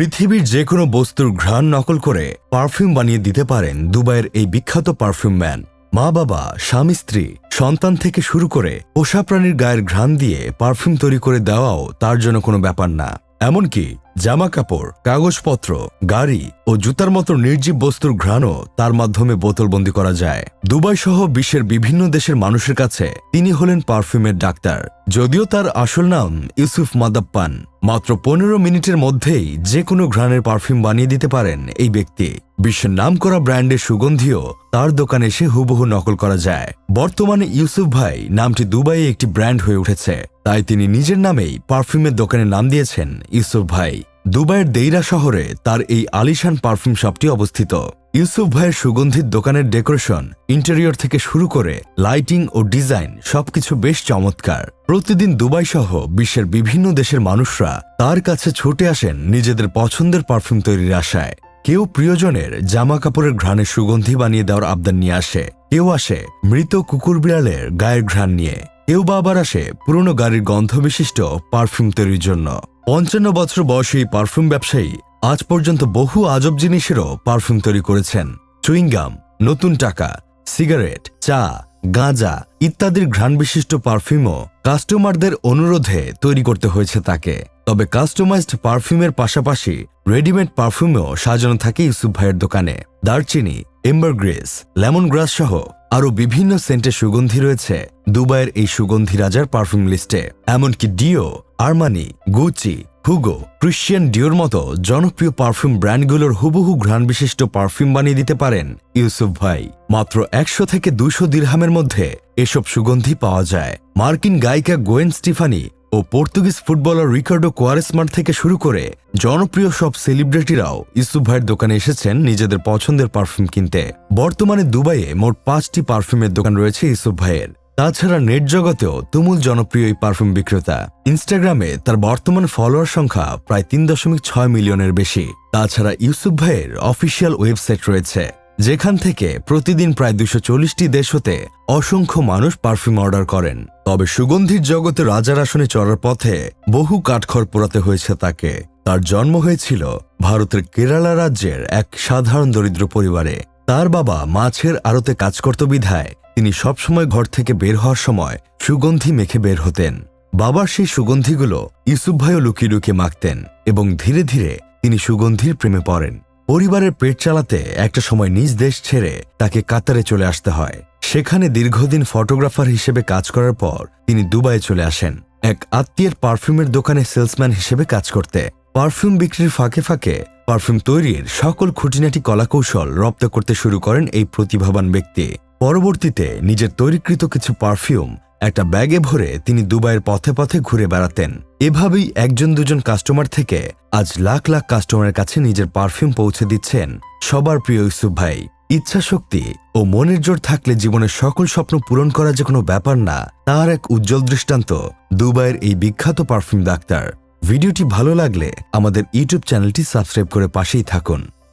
পৃথিবীর যে কোনো বস্তুর ঘ্রাণ নকল করে পারফিউম বানিয়ে দিতে পারেন দুবাইয়ের এই বিখ্যাত পারফিউম ম্যান। মা বাবা, স্বামী, স্ত্রী, সন্তান থেকে শুরু করে পোষা প্রাণীর গায়ের ঘ্রাণ দিয়ে পারফিউম তৈরি করে দেওয়াও তার জন্য কোনো ব্যাপার না। এমনকি জামা কাপড় কাগজপত্র, গাড়ি ও জুতার মতো নির্জীব বস্তুর ঘ্রাণও তার মাধ্যমে বোতলবন্দি করা যায়। দুবাই সহ বিশ্বের বিভিন্ন দেশের মানুষের কাছে তিনি হলেন পারফিউমের ডাক্তার। যদিও তার আসল নাম ইউসুফ মাদাপ্পান, মাত্র পনেরো মিনিটের মধ্যেই যে কোনো ঘ্রাণের পারফিউম বানিয়ে দিতে পারেন এই ব্যক্তি। বিশ্বের নামকরা ব্র্যান্ডের সুগন্ধিও তার দোকানে এসে হুবহু নকল করা যায়। বর্তমানে ইউসুফ ভাই নামটি দুবাইয়ে একটি ব্র্যান্ড হয়ে উঠেছে। তাই তিনি নিজের নামেই পারফিউমের দোকানের নাম দিয়েছেন ইউসুফ ভাই। দুবাইয়ের দেইরা শহরে তার এই আলিশান পারফিউম শপটি অবস্থিত। ইউসুফ ভাইয়ের সুগন্ধির দোকানের ডেকোরেশন, ইন্টেরিয়র থেকে শুরু করে লাইটিং ও ডিজাইন সবকিছু বেশ চমৎকার। প্রতিদিন দুবাই সহ বিশ্বের বিভিন্ন দেশের মানুষরা তার কাছে ছুটে আসেন নিজেদের পছন্দের পারফিউম তৈরির আশায়। কেউ প্রিয়জনের জামা কাপড়ের ঘ্রাণের সুগন্ধি বানিয়ে দেওয়ার আবদার নিয়ে আসে, কেউ আসে মৃত কুকুর বিড়ালের গায়ের ঘ্রাণ নিয়ে। কেউ বা আবার আসে পুরনো গাড়ির গন্ধবিশিষ্ট পারফিউম তৈরির জন্য। পঞ্চান্ন বছর বয়সী এই পারফিউম ব্যবসায়ী আজ পর্যন্ত বহু আজব জিনিসেরও পারফিউম তৈরি করেছেন। চুইংগাম, নতুন টাকা, সিগারেট, চা, গাঁজা ইত্যাদির ঘ্রাণ বিশিষ্ট পারফিউমও কাস্টমারদের অনুরোধে তৈরি করতে হয়েছে তাকে। তবে কাস্টমাইজড পারফিউমের পাশাপাশি রেডিমেড পারফিউমেও সাজানো থাকে ইউসুফ ভাইয়ের দোকানে। দারচিনি এম্বারগ্রেস লেমন গ্রাস সহ আরও বিভিন্ন সেন্টের সুগন্ধি রয়েছে দুবাইয়ের এই সুগন্ধি রাজার পারফিউম লিস্টে। এমনকি deo, Armani, Gucci, Hugo, Christian Dior মতো জনপ্রিয় পারফিউম ব্র্যান্ডগুলোর হুবহু ঘ্রাণ বিশিষ্ট পারফিউম বানিয়ে দিতে পারেন ইউসুফ ভাই। মাত্র একশো থেকে দুশো দিরহামের মধ্যে এসব সুগন্ধি পাওয়া যায়। মার্কিন গায়িকা গোয়েন স্টিফানি ও পর্তুগিজ ফুটবলার রিকার্ডো কোয়ারেসমার থেকে শুরু করে জনপ্রিয় সব সেলিব্রিটিরাও ইউসুফ ভাইয়ের দোকানে এসেছেন নিজেদের পছন্দের পারফিউম কিনতে। বর্তমানে দুবাইয়ে মোট পাঁচটি পারফিউমের দোকান রয়েছে ইউসুফ ভাইয়ের। তাছাড়া নেট জগতেও তুমুল জনপ্রিয় এই পারফিউম বিক্রেতা। ইনস্টাগ্রামে তার বর্তমান ফলোয়ার সংখ্যা প্রায় তিন দশমিক ছয় মিলিয়নের বেশি। তাছাড়া ইউসুফ ভাইয়ের অফিসিয়াল ওয়েবসাইট রয়েছে। যেখান থেকে প্রতিদিন প্রায় দুশো চল্লিশটি দেশ হতে অসংখ্য মানুষ পারফিউম অর্ডার করেন। তবে সুগন্ধির জগতে রাজার আসনে চড়ার পথে বহু কাঠখড় পোড়াতে হয়েছে তাকে। তার জন্ম হয়েছিল ভারতের কেরালা রাজ্যের এক সাধারণ দরিদ্র পরিবারে। তার বাবা মাছের আড়তে কাজ করত বিধায় তিনি সবসময় ঘর থেকে বের হওয়ার সময় সুগন্ধি মেখে বের হতেন। বাবার সেই সুগন্ধিগুলো ইউসুফ ভাইও লুকিয়ে লুকিয়ে মাখতেন এবং ধীরে ধীরে তিনি সুগন্ধির প্রেমে পড়েন। পরিবারের পেট চালাতে একটা সময় নিজ দেশ ছেড়ে তাকে কাতারে চলে আসতে হয়। সেখানে দীর্ঘদিন ফটোগ্রাফার হিসেবে কাজ করার পর তিনি দুবাইয়ে চলে আসেন। এক আত্মীয়ের পারফিউমের দোকানে সেলসম্যান হিসেবে কাজ করতে। পারফিউম বিক্রির ফাঁকে ফাঁকে পারফিউম তৈরির সকল খুঁটিনাটি কলাকৌশল রপ্ত করতে শুরু করেন এই প্রতিভাবান ব্যক্তি। পরবর্তীতে নিজের তৈরিকৃত কিছু পারফিউম একটা ব্যাগে ভরে তিনি দুবাইয়ের পথে পথে ঘুরে বেড়াতেন। এভাবেই একজন দুজন কাস্টমার থেকে আজ লাখ লাখ কাস্টমারের কাছে নিজের পারফিউম পৌঁছে দিচ্ছেন সবার প্রিয় ইউসুফ ভাই। ইচ্ছা শক্তি ও মনের জোর থাকলে জীবনের সকল স্বপ্ন পূরণ করা যে কোনো ব্যাপার না, তার এক উজ্জ্বল দৃষ্টান্ত, দুবাইয়ের এই বিখ্যাত পারফিউম ডাক্তার। ভিডিওটি ভালো লাগলে আমাদের ইউটিউব চ্যানেলটি সাবস্ক্রাইব করে পাশেই থাকুন।